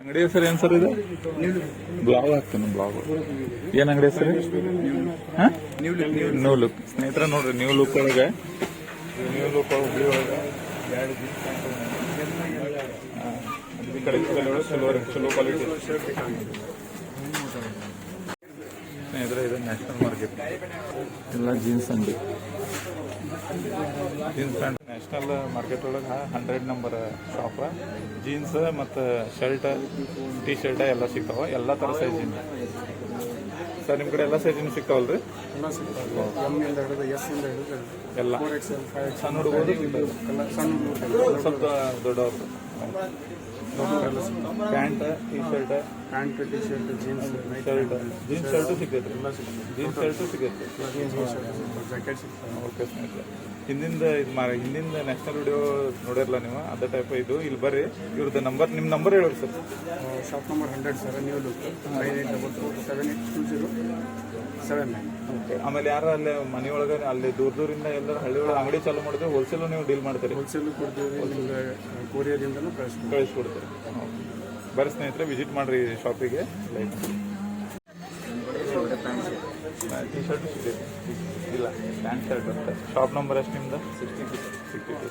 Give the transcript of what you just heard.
ಅಂಗಡಿ ಹೆಸರು ಏನ್ ಸರ್ ಇದು? ಬ್ಲಾಗ್ ಹಾಕ್ತೇನೆ ಬ್ಲಾಗ್. ಏನ್ ಅಂಗಡಿ ಹೆಸರು? ನ್ಯೂ ಲುಕ್ ಸ್ನೇಹಿತರ ನೋಡ್ರಿ ನ್ಯೂ ಲುಕ್ ಒಳಗೆ. ನ್ಯೂ ಲುಕ್ ಹುಬ್ಳಿ ಒಳಗೆ. ಕಡೆ ಚಲೋ ಚಲೋ ಕ್ವಾಲಿಟಿ ಸ್ನೇಹಿತರೆ ಇದು ನ್ಯಾಷನಲ್ ಮಾರ್ಕೆಟ್ ಎಲ್ಲ ಜೀನ್ಸ್ ಅಂಗಡಿ. ಜೀನ್ಸ್ ಪ್ಯಾಂಟ್ ನ್ಯಾಷನಲ್ ಮಾರ್ಕೆಟ್ ಒಳಗೆ ಹಂಡ್ರೆಡ್ ನಂಬರ್ ಶಾಪ್ ಜೀನ್ಸ್ ಮತ್ತು ಶರ್ಟ್ ಟಿ ಶರ್ಟ್ ಎಲ್ಲ ಸಿಗ್ತಾವ. ಎಲ್ಲ ಥರ ಸೈಜಿನ ಸರ್ ನಿಮ್ಮ ಕಡೆ ಎಲ್ಲ ಸೈಜಿನ ಸಿಗ್ತಾವಲ್ರಿ? ಎಲ್ಲ ಸಣ್ಣ ಹುಡುಗರು ಸ್ವಲ್ಪ ದೊಡ್ಡವರು. Pant T shirt pant T shirt jeans night shirt jeans shirt ಸಿಗೈತೆ ಎಲ್ಲ ಸಿಗ್ತದೆ ಜೀನ್ಸ್ ಶರ್ಟು ಸಿಗೈತೆ ಜೀನ್ಸ್ ಶರ್ಟ್ ಜಾಕೆಟ್ ಸಿಗ್ತದೆ ಓಕೆ ಸ್ನೇಹಿತರೆ ಹಿಂದಿಂದ ಇದು ಮಾರ ಹಿಂದಿಂದ ನ್ಯಾಷನಲ್ ವಿಡಿಯೋ ನೋಡಿರಲ್ಲ ನೀವು? ಅದೇ ಟೈಪ್ ಇದು. ಇಲ್ಲಿ ಬರ್ರಿ. ಇವ್ರದ್ದು ನಂಬರ್ ನಿಮ್ಮ ನಂಬರ್ ಹೇಳಿ sir. Shop number hundred sir ನೀವು look nine eight double two seven eight two zero seven nine ಆಮೇಲೆ ಯಾರು ಅಲ್ಲೇ ಮನೆಯೊಳಗೆ ಅಲ್ಲಿ ದೂರ ದೂರಿಂದ ಎಲ್ಲರೂ ಹಳ್ಳಿ ಒಳಗೆ ಅಂಗಡಿ ಚಾಲು ಮಾಡಿದ್ರೆ ಹೋಲ್ಸೇಲ್ ನೀವು ಡೀಲ್ ಮಾಡ್ತೀರಿ? ಹೋಲ್ಸೇಲ್ ಕೊಡ್ತೀವಿ ನಿಮ್ಗೆ ಕೊರಿಯರಿಂದನೂ ಕಳಿಸ್ಕೊಡ್ತೀರಿ. ಬರ್ರಿ ಸ್ನೇಹಿತರೆ ವಿಸಿಟ್ ಮಾಡ್ರಿ ಶಾಪಿಗೆ ಲೈಕ್ ಟಿ ಶರ್ಟ್ ಸಿಗುತ್ತೆ. ಇಲ್ಲ ಪ್ಯಾಂಟ್ ಶರ್ಟ್ ಅಂತ ಶಾಪ್ ನಂಬರ್ ಎಷ್ಟು ನಿಮ್ದು? Sixty sixty to